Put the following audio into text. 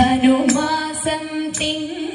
ധനുമാസം തിങ്കൾ